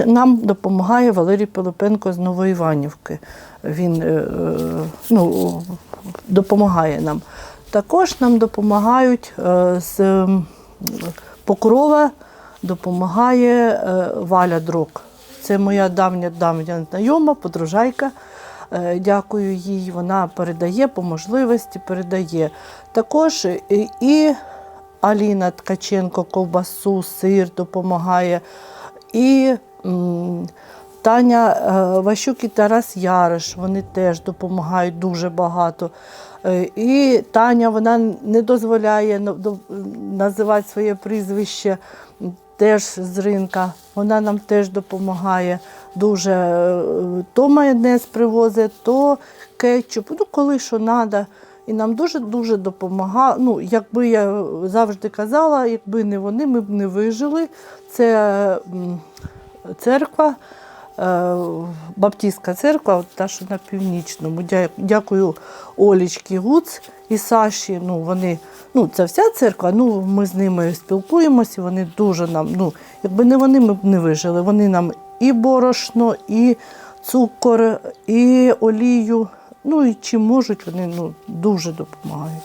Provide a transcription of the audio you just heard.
Нам допомагає Валерій Пилипенко з Новоіванівки. Він е, е, ну, допомагає нам. Також нам допомагають е, з Покрова, допомагає Валя Дрок. Це моя давня давня знайома, подружайка. Дякую їй. Вона передає по можливості, передає. Також і Аліна Ткаченко ковбасу, сир допомагає. І Таня е, Ващук і Тарас Яриш, вони теж допомагають дуже багато. Е, І Таня вона не дозволяє називати своє прізвище теж з ринка. Вона нам теж допомагає дуже. Е, То майонез привозить, то кетчуп, ну коли що треба. І нам дуже-дуже допомагає. Ну, якби я завжди казала, якби не вони, ми б не вижили. Це церква, е, Баптистська церква, та, що на північному. Дякую Олічки Гуц і Саші. Ну, вони, ну, це вся церква, ну, ми з ними спілкуємося, вони дуже нам, ну, якби не вони, ми б не вижили. Вони нам і борошно, і цукор, і олію. Ну і чим можуть, вони ну, дуже допомагають.